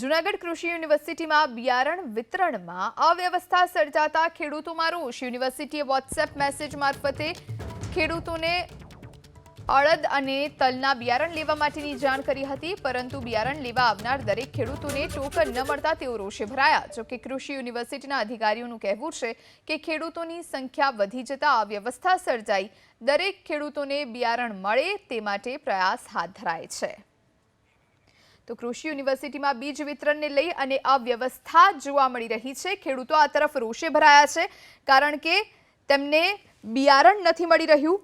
જૂનાગઢ કૃષિ યુનિવર્સિટીમાં બિયારણ વિતરણમાં અવ્યવસ્થા સર્જાતા ખેડૂતોમાં રોષ. યુનિવર્સિટીએ વોટ્સએપ મેસેજ મારફતે ખેડૂતોને અડદ અને તલના બિયારણ લેવા માટેની જાણ કરી હતી, પરંતુ બિયારણ લેવા આવનાર દરેક ખેડૂતોને ટોકન ન મળતા તેઓ રોષે ભરાયા. જોકે કૃષિ યુનિવર્સિટીના અધિકારીઓનું કહેવું છે કે ખેડૂતોની સંખ્યા વધી જતા અવ્યવસ્થા સર્જાઈ. દરેક ખેડૂતોને બિયારણ મળે તે માટે પ્રયાસ હાથ ધરાય છે. તો કૃષિ યુનિવર્સિટીમાં બીજ વિતરણને લઈ અને અવ્યવસ્થા જોવા મળી રહી છે. ખેડૂતો આ તરફ રોષે ભરાયા છે, કારણ કે તેમને બિયારણ નથી મળી રહ્યું.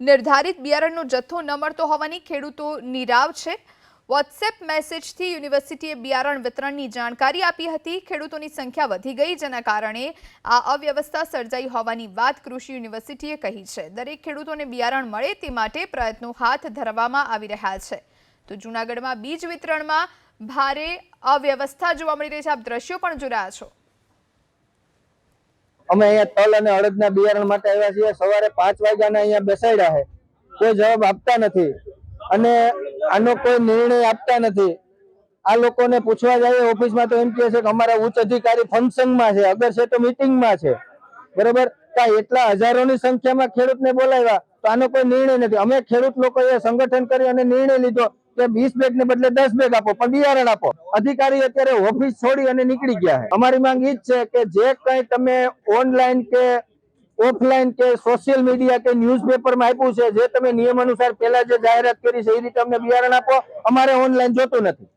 નિર્ધારિત બિયારણનો જથ્થો ન મળતો હોવાની ખેડૂતો નિરાવ છે. વોટ્સએપ મેસેજથી યુનિવર્સિટીએ બિયારણ વિતરણની જાણકારી આપી હતી. ખેડૂતોની સંખ્યા વધી ગઈ, જેના કારણે આ અવ્યવસ્થા સર્જાઈ હોવાની વાત કૃષિ યુનિવર્સિટીએ કહી છે. દરેક ખેડૂતોને બિયારણ મળે તે માટે પ્રયત્નો હાથ ધરવામાં આવી રહ્યા છે. તો જૂનાગઢમાં બીજ વિતરણમાં ભારે અવ્યવસ્થા જોવા મળી રહી છે. આપ દ્રશ્યો પણ જોઈ રહ્યા છો. અમે અહીંયા તલ અને અડદના બિયારણ માટે આવ્યા છીએ. સવારે પાંચ વાગ્યાના અહીંયા બેસાડ્યા છે. કોઈ જવાબ આપતા નથી. અને આનો કોઈ નિર્ણય આપતા નથી. આ લોકોને પૂછવા જઈએ ઓફિસમાં તો એમ કહે છે કે અમારા ઉચ્ચ અધિકારી ફંક્શનમાં છે, અગર છે તો મિટિંગમાં છે. બરોબર? કા એટલા હજારોની સંખ્યામાં ખેડૂતને બોલાવ્યા. તો આનો કોઈ નિર્ણય નથી. અમે ખેડૂત લોકોએ સંગઠન કરી અને નિર્ણય લીધો. કે વીસ બેગ ને બદલે દસ બેગ આપો પણ બિયારણ આપો. અધિકારી અત્યારે ઓફિસ છોડી અને નીકળી ગયા અમારી માંગ ઈ જ છે કે જે કઈ તમે ઓનલાઈન કે ઓફલાઈન કે સોશિયલ મીડિયા કે ન્યૂઝપેપરમાં આપ્યું છે, જે તમે નિયમ અનુસાર પહેલા જે જાહેરાત કરી છે, એ રીતે અમને બિયારણ આપો. અમારે ઓનલાઈન જોતું નથી.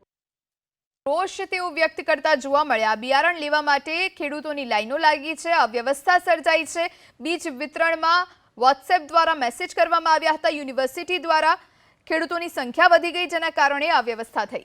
રોષ તેઓ વ્યક્ત કરતા જોવા મળ્યા. બિયારણ લેવા માટે ખેડૂતોની લાઈનો લાગી છે, અવ્યવસ્થા સર્જાઈ છે. બીજ વિતરણમાં વોટ્સએપ દ્વારા મેસેજ કરવામાં આવ્યા હતા. યુનિવર્સિટી દ્વારા ખેડૂતોની સંખ્યા વધી ગઈ જેના કારણે આ વ્યવસ્થા થઈ.